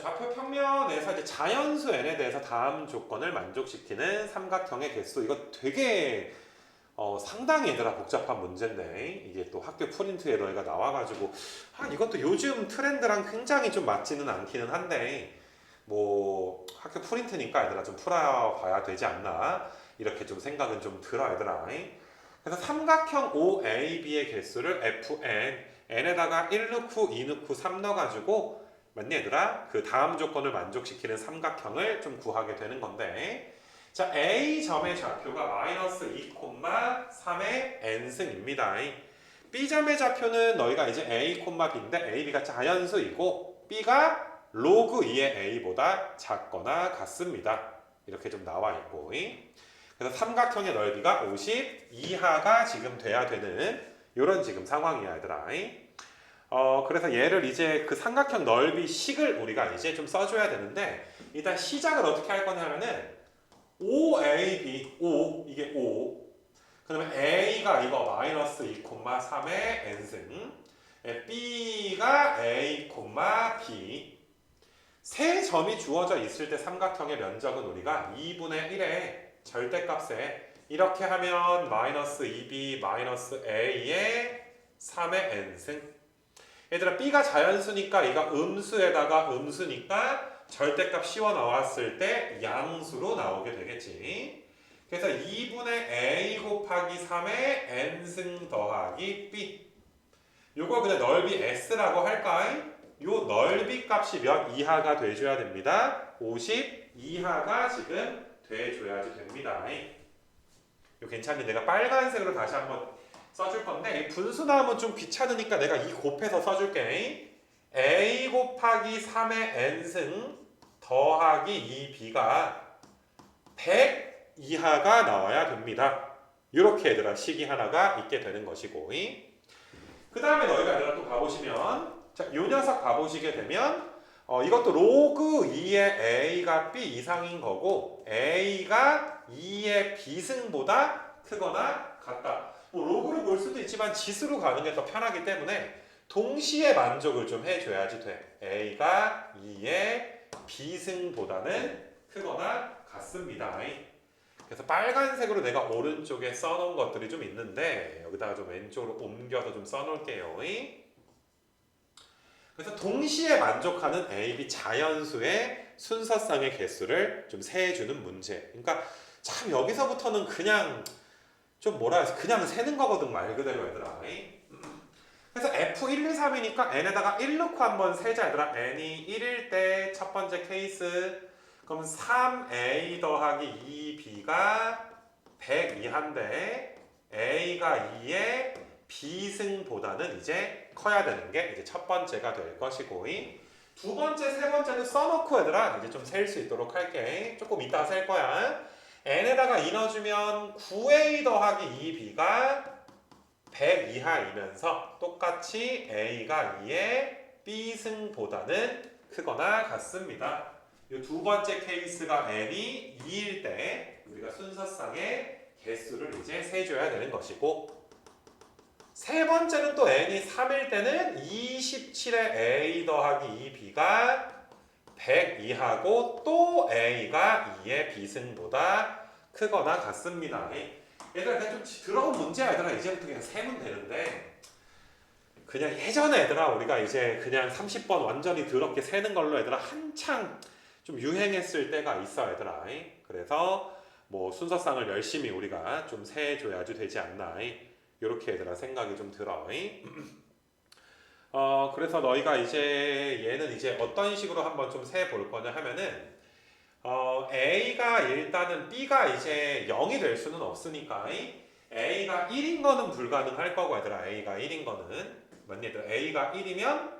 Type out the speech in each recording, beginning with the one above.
좌표 평면에서 이제 자연수 n에 대해서 다음 조건을 만족시키는 삼각형의 개수. 이거 되게 어, 상당히 얘들아 복잡한 문제인데 이게 또 학교 프린트에 너희가 나와가지고. 아 이것도 요즘 트렌드랑 굉장히 좀 맞지는 않기는 한데 뭐 학교 프린트니까 얘들아 좀 풀어봐야 되지 않나 이렇게 좀 생각은 좀 들어 얘들아. 그래서 삼각형 OAB의 개수를 FN n에다가 1 넣고 2 넣고 3 넣어가지고 맞니 얘들아? 그 다음 조건을 만족시키는 삼각형을 좀 구하게 되는 건데 자 A 점의 좌표가 마이너스 2,3의 n승입니다. B 점의 좌표는 너희가 이제 A, B인데 A, B가 자연수이고 B가 로그 2의 A보다 작거나 같습니다. 이렇게 좀 나와 있고 그래서 삼각형의 넓이가 50 이하가 지금 돼야 되는 이런 지금 상황이야 얘들아. 어, 그래서 얘를 이제 그 삼각형 넓이 식을 우리가 이제 좀 써줘야 되는데, 일단 시작을 어떻게 할 거냐면은, OAB, O, 이게 O. 그 다음에 A가 이거 마이너스 2,3의 N승. 예, B가 A, B. 세 점이 주어져 있을 때 삼각형의 면적은 우리가 2분의 1의 절대값에 이렇게 하면 마이너스 2B 마이너스 A의 3의 N승. 얘들아 B가 자연수니까 이가 음수에다가 음수니까 절대값 씌워 나왔을 때 양수로 나오게 되겠지. 그래서 2분의 A 곱하기 3의 N승 더하기 B. 요거 그냥 넓이 S라고 할까? 요 넓이 값이 몇 이하가 돼줘야 됩니다. 50 이하가 지금 돼줘야지 됩니다. 요 괜찮니? 내가 빨간색으로 다시 한번 써줄 건데 이 분수나오면 좀 귀찮으니까 내가 이 곱해서 써줄게. a 곱하기 3의 n승 더하기 2b가 100 이하가 나와야 됩니다. 이렇게 얘들아 식이 하나가 있게 되는 것이고 그 다음에 너희가 얘들아 또 가보시면 자, 요 녀석 가보시게 되면 어, 이것도 로그 2의 a가 b 이상인 거고 a가 2의 b승보다 크거나 같다. 뭐 로그로 볼 수도 있지만 지수로 가는 게 더 편하기 때문에 동시에 만족을 좀 해줘야지 돼. A가 2의 B승보다는 크거나 같습니다. 그래서 빨간색으로 내가 오른쪽에 써놓은 것들이 좀 있는데 여기다가 좀 왼쪽으로 옮겨서 좀 써놓을게요. 그래서 동시에 만족하는 A, B 자연수의 순서상의 개수를 좀 세주는 문제. 그러니까 참 여기서부터는 그냥 좀 뭐라 해서 그냥 세는 거거든 말 그대로 얘들아. 그래서 F1, 2, 3이니까 n에다가 1 넣고 한번 세자 얘들아. n이 1일 때 첫 번째 케이스 그럼 3a 더하기 2b가 100 이하인데 a가 2의 b승보다는 이제 커야 되는 게 이제 첫 번째가 될 것이고 두 번째, 세 번째는 써놓고 얘들아 이제 좀 셀 수 있도록 할게. 조금 이따 셀 거야. N에다가 2 넣어주면 9a 더하기 2b가 100 이하이면서 똑같이 a가 2의 b승보다는 크거나 같습니다. 이 두 번째 케이스가 n이 2일 때 우리가 순서상의 개수를 이제 세줘야 되는 것이고 세 번째는 또 n이 3일 때는 27의 a 더하기 2b가 100 이하고 또 a가 2의 b승보다 크거나 같습니다. 얘들아 그냥 좀 들어온 문제야 얘들아 이제부터 그냥 세면 되는데. 그냥 예전에 얘들아 우리가 이제 그냥 30번 완전히 더럽게 세는 걸로 얘들아 한창 좀 유행했을 때가 있어 얘들아. 그래서 뭐 순서상을 열심히 우리가 좀 세줘야지 되지 않나. 이렇게 얘들아 생각이 좀 들어 어 그래서 너희가 이제 얘는 이제 어떤 식으로 한번 좀 세 볼 거냐 하면은 어 A가 일단은 B가 이제 0이 될 수는 없으니까 A가 1인 거는 불가능할 거고 얘들아 A가 1인 거는. 맞니? A가 1이면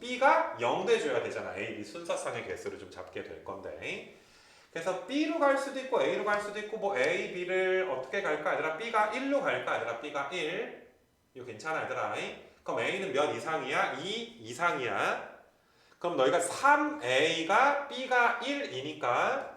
B가 0 돼줘야 되잖아. A, B 순서상의 개수를 좀 잡게 될 건데 그래서 B로 갈 수도 있고 A로 갈 수도 있고 뭐 A, B를 어떻게 갈까? 얘들아 B가 1로 갈까? 얘들아 B가 1 이거 괜찮아 얘들아 그럼 A는 몇 이상이야? 2 이상이야. 그럼 너희가 3A가 B가 1이니까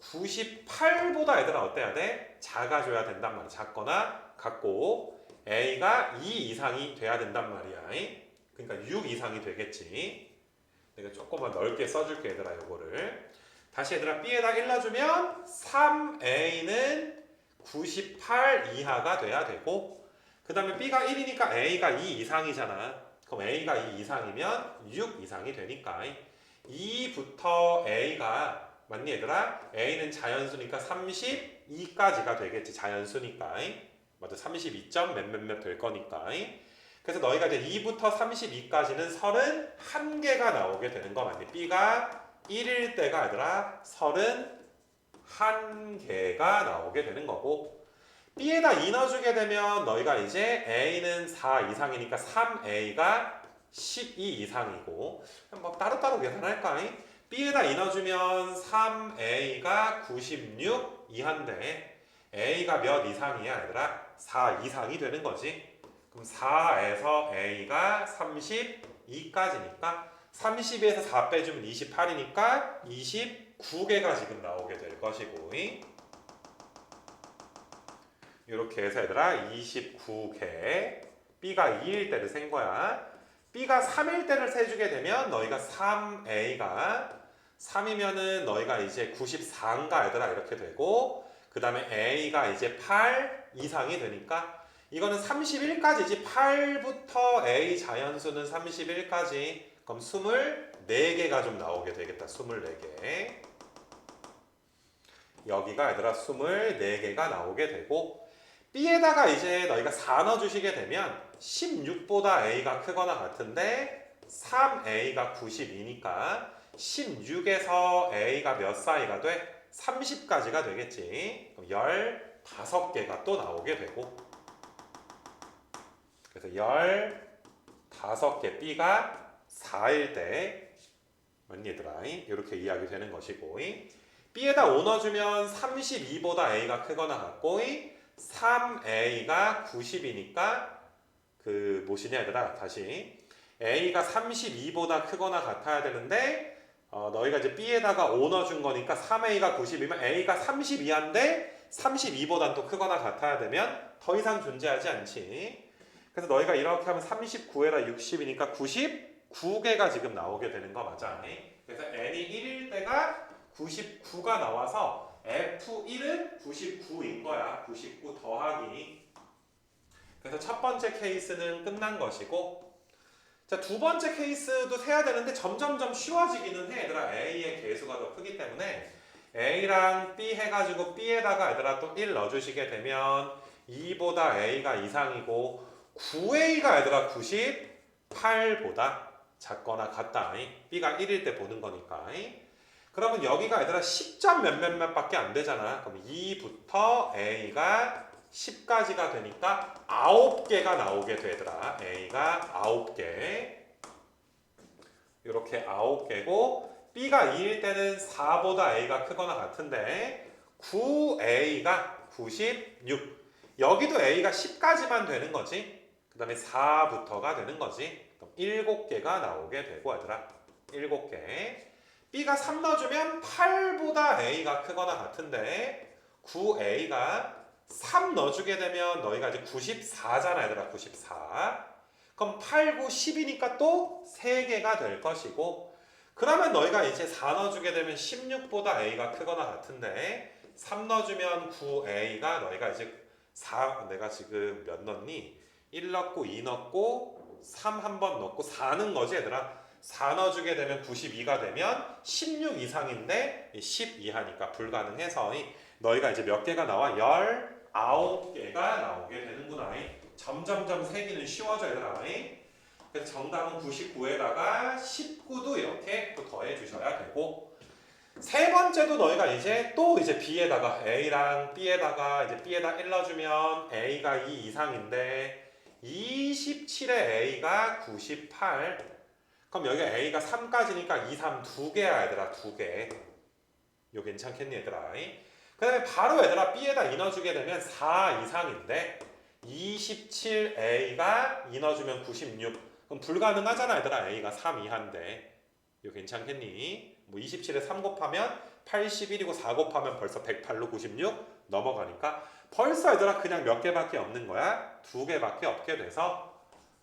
98보다 얘들아 어때야 돼? 작아져야 된단 말이야. 작거나 같고 A가 2 이상이 돼야 된단 말이야. 그러니까 6 이상이 되겠지. 내가 조금만 넓게 써줄게 얘들아 요거를 다시 얘들아 B에다 1 넣어주면 3A는 98 이하가 돼야 되고 그 다음에 B가 1이니까 A가 2 이상이잖아 그럼 A가 2 이상이면 6 이상이 되니까 2부터 A가 맞니 얘들아? A는 자연수니까 32까지가 되겠지 자연수니까 맞아 32점 몇몇 몇 될 거니까 그래서 너희가 이제 2부터 32까지는 31개가 나오게 되는 거 맞니? B가 1일 때가 얘들아 31개가 나오게 되는 거고 B에다 2 넣어주게 되면 너희가 이제 A는 4 이상이니까 3A가 12 이상이고 뭐 따로따로 계산할까? B에다 2 넣어주면 3A가 96 이하인데 A가 몇 이상이야 얘들아? 4 이상이 되는 거지 그럼 4에서 A가 32까지니까 32에서 4 빼주면 28이니까 29개가 지금 나오게 될 것이고 이렇게 해서 얘들아 29개 B가 2일 때를 센 거야. B가 3일 때를 세주게 되면 너희가 3A가 3이면은 너희가 이제 94인가 얘들아 이렇게 되고 그 다음에 A가 이제 8 이상이 되니까 이거는 31까지지 8부터 A 자연수는 31까지. 그럼 24개가 좀 나오게 되겠다 24개. 여기가 얘들아 24개가 나오게 되고 B에다가 이제 너희가 4 넣어주시게 되면 16보다 A가 크거나 같은데 3A가 92니까 16에서 A가 몇 사이가 돼? 30까지가 되겠지. 그럼 15개가 또 나오게 되고 그래서 15개 B가 4일 때 맞니 얘들아? 이렇게 이야기 되는 것이고 B에다 5 넣어주면 32보다 A가 크거나 같고 3A가 90이니까 그 뭐시냐 얘들아 다시. A가 32보다 크거나 같아야 되는데 어, 너희가 이제 B에다가 5 넣어준 거니까 3A가 90이면 A가 32한데 32보단 또 크거나 같아야 되면 더 이상 존재하지 않지. 그래서 너희가 이렇게 하면 39에다 60이니까 99개가 지금 나오게 되는 거 맞아? 그래서 N이 1일 때가 99가 나와서 F1은 99인 거야. 99 더하기. 그래서 첫 번째 케이스는 끝난 것이고 자, 두 번째 케이스도 세야 되는데 점점점 쉬워지기는 해. 얘들아 A의 개수가 더 크기 때문에 A랑 B 해가지고 B에다가 얘들아 또 1 넣어주시게 되면 2보다 A가 이상이고 9A가 얘들아 98보다 작거나 같다. B가 1일 때 보는 거니까. 그러면 여기가 얘들아 10점 몇몇몇 밖에 안 되잖아. 그럼 2부터 A가 10까지가 되니까 9개가 나오게 되더라. A가 9개. 이렇게 9개고 B가 2일 때는 4보다 A가 크거나 같은데 9A가 96. 여기도 A가 10까지만 되는 거지. 그 다음에 4부터가 되는 거지. 그럼 7개가 나오게 되고 얘들아. 7개. B가 3 넣어주면 8보다 A가 크거나 같은데 9A가 3 넣어주게 되면 너희가 이제 94잖아 얘들아 94 그럼 8, 9, 10이니까 또 3개가 될 것이고 그러면 너희가 이제 4 넣어주게 되면 16보다 A가 크거나 같은데 3 넣어주면 9A가 너희가 이제 4 내가 지금 몇 넣니? 1 넣고 2 넣고 3 한 번 넣고 4는 거지 얘들아 4 넣어주게 되면 92가 되면 16 이상인데 10 이하니까 불가능해서 너희가 이제 몇 개가 나와? 19개가 나오게 되는구나. 점점점 세기는 쉬워져 얘들아. 그래서 정답은 99에다가 19도 이렇게 또 더해 주셔야 되고 세 번째도 너희가 이제 또 이제 B에다가 A랑 B에다가 이제 B에다 1 넣어주면 A가 2 이상인데 27에 A가 98 그럼 여기 A가 3까지니까 2, 3 두 개야 얘들아 두 개. 이거 괜찮겠니 얘들아? 그 다음에 바로 얘들아 B에다 2 넣어주게 되면 4 이상인데 27A가 2 넣어주면 96 그럼 불가능하잖아 얘들아 A가 3 이하인데 이거 괜찮겠니? 뭐 27에 3 곱하면 81이고 4 곱하면 벌써 108로 96 넘어가니까 벌써 얘들아 그냥 몇 개밖에 없는 거야? 두 개밖에 없게 돼서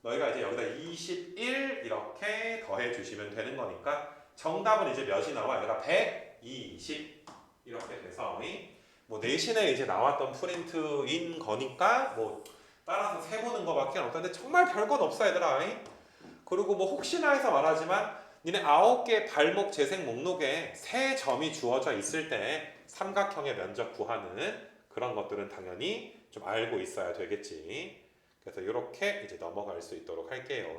너희가 이제 여기다 21 이렇게 더해 주시면 되는 거니까 정답은 이제 몇이 나와? 여기다 120 이렇게 돼서 뭐 내신에 이제 나왔던 프린트인 거니까 뭐 따라서 세보는 거밖에 없는데 정말 별건 없어 얘들아. 그리고 뭐 혹시나 해서 말하지만 니네 아홉 개 발목 재생 목록에 세 점이 주어져 있을 때 삼각형의 면적 구하는 그런 것들은 당연히 좀 알고 있어야 되겠지. 그래서 이렇게 이제 넘어갈 수 있도록 할게요.